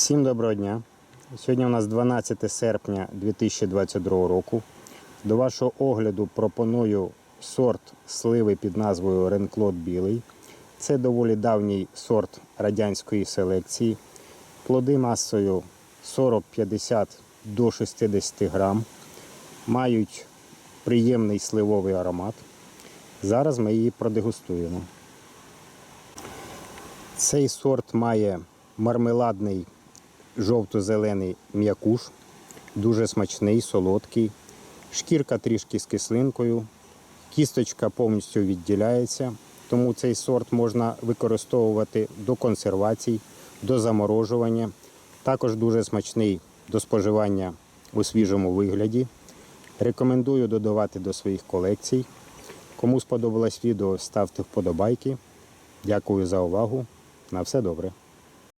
Всім доброго дня. Сьогодні у нас 12 серпня 2022 року. До вашого огляду пропоную сорт сливи під назвою Ренклот Білий. Це доволі давній сорт радянської селекції. Плоди масою 40-50 до 60 грам. Мають приємний сливовий аромат. Зараз ми її продегустуємо. Цей сорт має мармеладний жовто-зелений м'якуш, дуже смачний, солодкий. Шкірка трішки з кислинкою, кісточка повністю відділяється, тому цей сорт можна використовувати до консервацій, до заморожування. Також дуже смачний до споживання у свіжому вигляді. Рекомендую додавати до своїх колекцій. Кому сподобалось відео, ставте вподобайки. Дякую за увагу. На все добре.